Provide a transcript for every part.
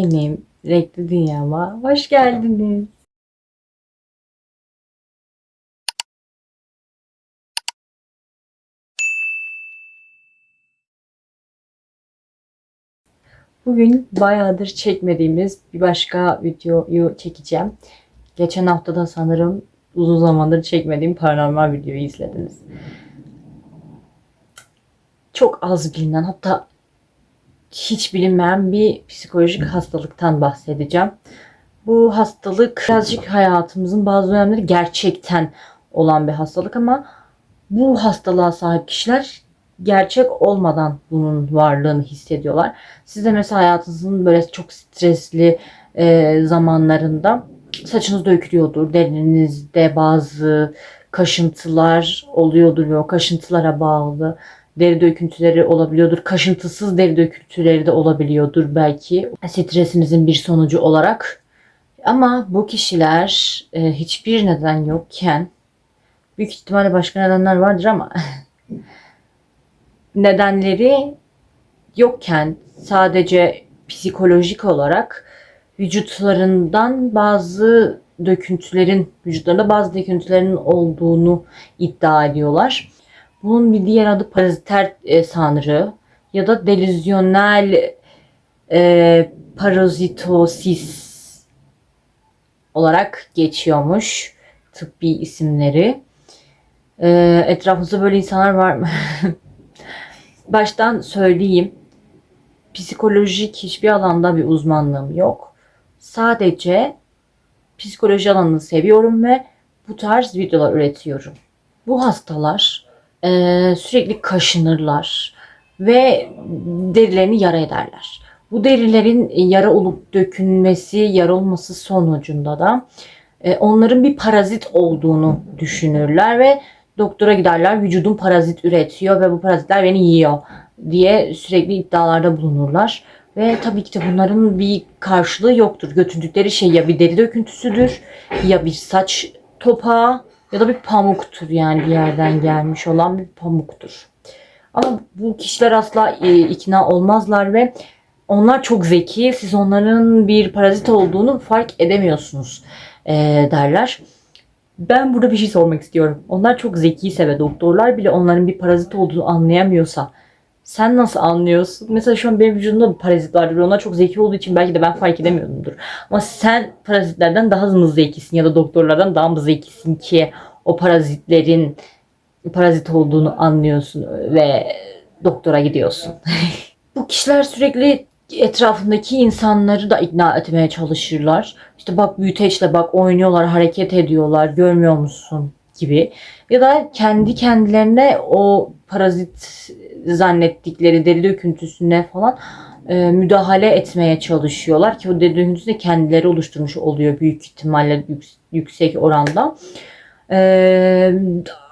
Benim renkli dünyama hoş geldiniz. Bugün bayağıdır çekmediğimiz bir başka videoyu çekeceğim. Geçen hafta da sanırım uzun zamandır çekmediğim paranormal videoyu izlediniz. Çok az bilinen hatta hiç bilinmeyen bir psikolojik hastalıktan bahsedeceğim. Bu hastalık birazcık hayatımızın bazı dönemleri gerçekten olan bir hastalık ama bu hastalığa sahip kişiler gerçek olmadan bunun varlığını hissediyorlar. Siz de mesela hayatınızın böyle çok stresli e, zamanlarında saçınız dökülüyordur. Derinizde bazı kaşıntılar oluyordur ve o kaşıntılara bağlı deri döküntüleri olabiliyordur. Kaşıntısız deri döküntüleri de olabiliyordur belki stresinizin bir sonucu olarak. Ama bu kişiler e, hiçbir neden yokken büyük ihtimalle başka nedenler vardır ama nedenleri yokken sadece psikolojik olarak vücutlarından bazı döküntülerin, vücutlarında bazı döküntülerin olduğunu iddia ediyorlar. Bunun bir diğer adı paraziter e, sanrı ya da delüzyonel e, parazitosis olarak geçiyormuş tıbbi isimleri. E, etrafınızda böyle insanlar var mı? Baştan söyleyeyim. Psikolojik hiçbir alanda bir uzmanlığım yok. Sadece psikoloji alanını seviyorum ve bu tarz videolar üretiyorum. Bu hastalar e, sürekli kaşınırlar ve derilerini yara ederler. Bu derilerin yara olup dökülmesi, yara olması sonucunda da e, onların bir parazit olduğunu düşünürler ve doktora giderler. Vücudum parazit üretiyor ve bu parazitler beni yiyor diye sürekli iddialarda bulunurlar. Ve tabii ki de bunların bir karşılığı yoktur. Götürdükleri şey ya bir deri döküntüsüdür ya bir saç topağı ya da bir pamuktur yani bir yerden gelmiş olan bir pamuktur. Ama bu kişiler asla e, ikna olmazlar ve onlar çok zeki. Siz onların bir parazit olduğunu fark edemiyorsunuz e, derler. Ben burada bir şey sormak istiyorum. Onlar çok zekiyse ve doktorlar bile onların bir parazit olduğunu anlayamıyorsa sen nasıl anlıyorsun? Mesela şu an benim vücudumda parazit vardır onlar çok zeki olduğu için belki de ben fark edemiyorumdur. Ama sen parazitlerden daha mı zekisin ya da doktorlardan daha mı zekisin ki o parazitlerin parazit olduğunu anlıyorsun ve doktora gidiyorsun. Bu kişiler sürekli etrafındaki insanları da ikna etmeye çalışırlar. İşte bak büyüteçle bak oynuyorlar, hareket ediyorlar, görmüyor musun gibi. Ya da kendi kendilerine o parazit zannettikleri deri döküntüsüne falan e, müdahale etmeye çalışıyorlar ki o deri döküntüsü de kendileri oluşturmuş oluyor büyük ihtimalle yük- yüksek oranda. E,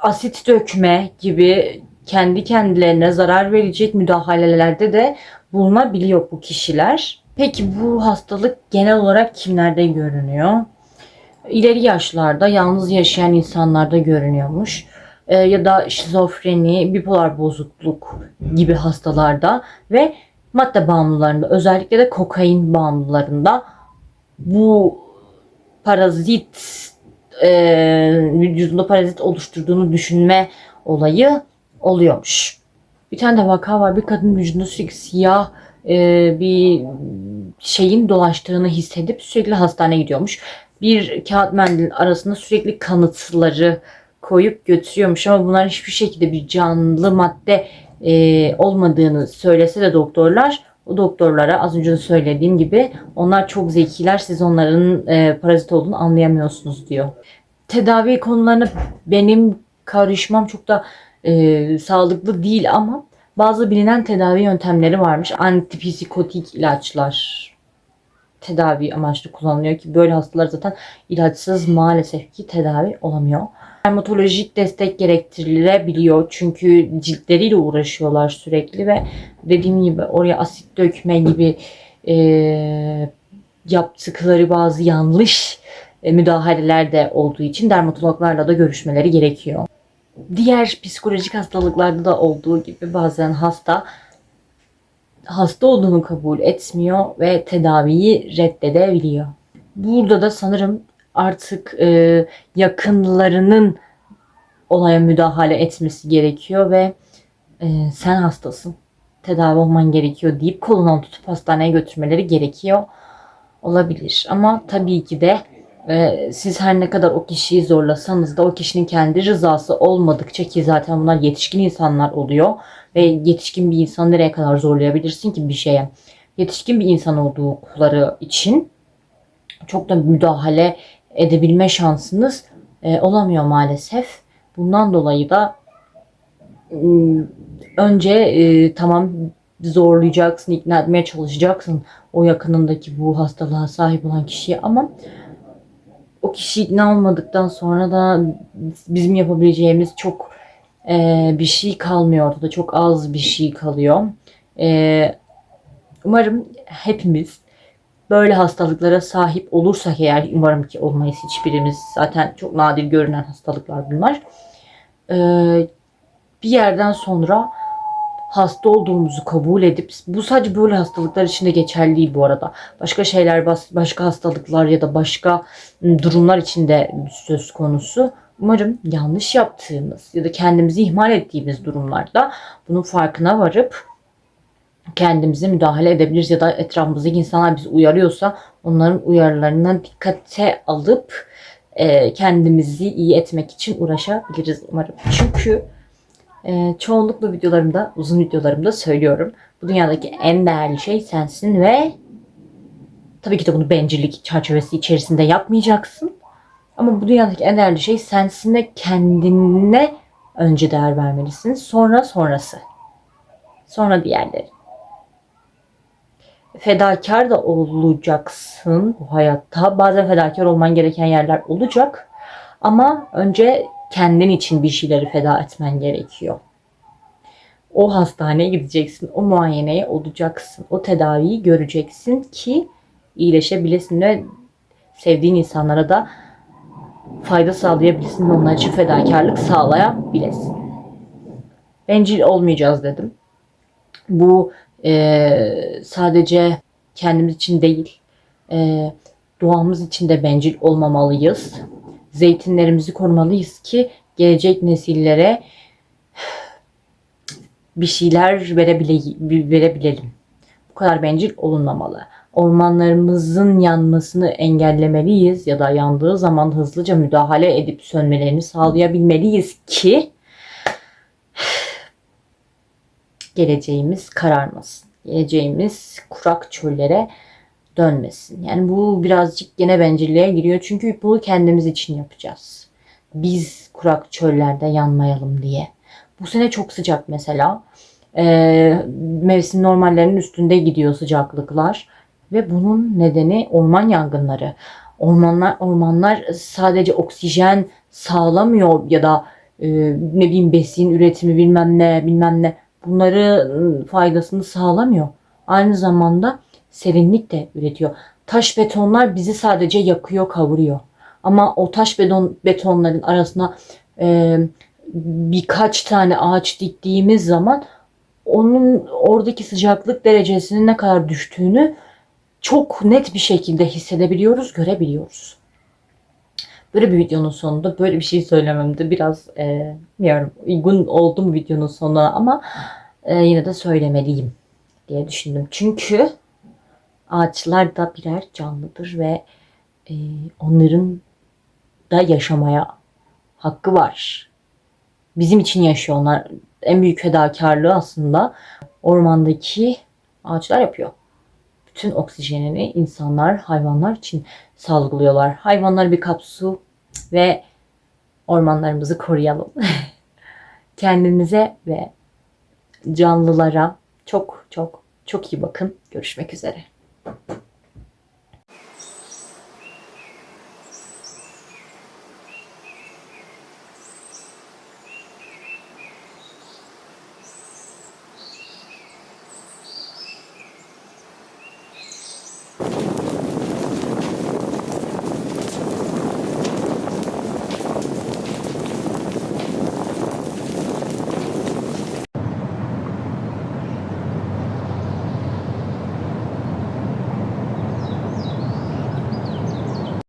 asit dökme gibi kendi kendilerine zarar verecek müdahalelerde de bulunabiliyor bu kişiler. Peki bu hastalık genel olarak kimlerde görünüyor? İleri yaşlarda yalnız yaşayan insanlarda görünüyormuş. Ee, ya da şizofreni, bipolar bozukluk gibi hastalarda ve madde bağımlılarında özellikle de kokain bağımlılarında bu parazit e, vücudunda parazit oluşturduğunu düşünme olayı oluyormuş. Bir tane de vaka var. Bir kadın vücudunda sürekli siyah e, bir şeyin dolaştığını hissedip sürekli hastaneye gidiyormuş. Bir kağıt mendilin arasında sürekli kanıtları koyup götürüyormuş ama bunlar hiçbir şekilde bir canlı madde e, olmadığını söylese de doktorlar o doktorlara az önce de söylediğim gibi onlar çok zekiler siz onların e, parazit olduğunu anlayamıyorsunuz diyor. Tedavi konularına benim karışmam çok da e, sağlıklı değil ama bazı bilinen tedavi yöntemleri varmış. Antipsikotik ilaçlar tedavi amaçlı kullanılıyor ki böyle hastalar zaten ilaçsız maalesef ki tedavi olamıyor. Dermatolojik destek gerektirilebiliyor çünkü ciltleriyle uğraşıyorlar sürekli ve dediğim gibi oraya asit dökme gibi e, yaptıkları bazı yanlış e, müdahaleler de olduğu için dermatologlarla da görüşmeleri gerekiyor. Diğer psikolojik hastalıklarda da olduğu gibi bazen hasta hasta olduğunu kabul etmiyor ve tedaviyi reddedebiliyor. Burada da sanırım artık e, yakınlarının olaya müdahale etmesi gerekiyor ve e, sen hastasın, tedavi olman gerekiyor deyip kolundan tutup hastaneye götürmeleri gerekiyor olabilir. Ama tabii ki de e, siz her ne kadar o kişiyi zorlasanız da o kişinin kendi rızası olmadıkça ki zaten bunlar yetişkin insanlar oluyor ve yetişkin bir insanı nereye kadar zorlayabilirsin ki bir şeye. Yetişkin bir insan oldukları için çok da müdahale edebilme şansınız e, olamıyor maalesef. Bundan dolayı da ım, önce e, tamam zorlayacaksın, ikna etmeye çalışacaksın o yakınındaki bu hastalığa sahip olan kişiyi ama o kişi ikna olmadıktan sonra da bizim yapabileceğimiz çok e, bir şey kalmıyor ortada. Çok az bir şey kalıyor. E, umarım hepimiz böyle hastalıklara sahip olursak eğer umarım ki olmayız hiçbirimiz. Zaten çok nadir görünen hastalıklar bunlar. E, bir yerden sonra hasta olduğumuzu kabul edip bu sadece böyle hastalıklar için de geçerli değil bu arada. Başka şeyler başka hastalıklar ya da başka ım, durumlar için de söz konusu. Umarım yanlış yaptığımız ya da kendimizi ihmal ettiğimiz durumlarda bunun farkına varıp kendimize müdahale edebiliriz ya da etrafımızdaki insanlar bizi uyarıyorsa onların uyarılarına dikkate alıp e, kendimizi iyi etmek için uğraşabiliriz umarım. Çünkü ee, çoğunlukla videolarımda, uzun videolarımda söylüyorum. Bu dünyadaki en değerli şey sensin ve tabii ki de bunu bencillik çerçevesi içerisinde yapmayacaksın. Ama bu dünyadaki en değerli şey sensin ve kendine önce değer vermelisin. Sonra sonrası. Sonra diğerleri. Fedakar da olacaksın bu hayatta. Bazen fedakar olman gereken yerler olacak. Ama önce kendin için bir şeyleri feda etmen gerekiyor. O hastaneye gideceksin, o muayeneye olacaksın, o tedaviyi göreceksin ki iyileşebilesin ve sevdiğin insanlara da fayda sağlayabilirsin ve onlar için fedakarlık sağlayabilesin. Bencil olmayacağız dedim. Bu eee, sadece kendimiz için değil, eee, doğamız için de bencil olmamalıyız zeytinlerimizi korumalıyız ki gelecek nesillere bir şeyler verebile, verebilelim. Bu kadar bencil olunmamalı. Ormanlarımızın yanmasını engellemeliyiz ya da yandığı zaman hızlıca müdahale edip sönmelerini sağlayabilmeliyiz ki geleceğimiz kararmasın. Geleceğimiz kurak çöllere dönmesin. Yani bu birazcık gene bencilliğe giriyor. Çünkü bunu kendimiz için yapacağız. Biz kurak çöllerde yanmayalım diye. Bu sene çok sıcak mesela. Ee, mevsim normallerinin üstünde gidiyor sıcaklıklar. Ve bunun nedeni orman yangınları. Ormanlar ormanlar sadece oksijen sağlamıyor ya da e, ne bileyim besin üretimi bilmem ne bilmem ne bunları ıı, faydasını sağlamıyor. Aynı zamanda serinlik de üretiyor. Taş betonlar bizi sadece yakıyor, kavuruyor. Ama o taş beton betonların arasına e, birkaç tane ağaç diktiğimiz zaman onun oradaki sıcaklık derecesinin ne kadar düştüğünü çok net bir şekilde hissedebiliyoruz, görebiliyoruz. Böyle bir videonun sonunda böyle bir şey söylemem de biraz e, bilmiyorum uygun oldu mu videonun sonuna ama e, yine de söylemeliyim diye düşündüm. Çünkü ağaçlar da birer canlıdır ve e, onların da yaşamaya hakkı var. Bizim için yaşıyorlar. En büyük fedakarlığı aslında ormandaki ağaçlar yapıyor. Bütün oksijenini insanlar, hayvanlar için salgılıyorlar. Hayvanlar bir kap su ve ormanlarımızı koruyalım. Kendinize ve canlılara çok çok çok iyi bakın. Görüşmek üzere.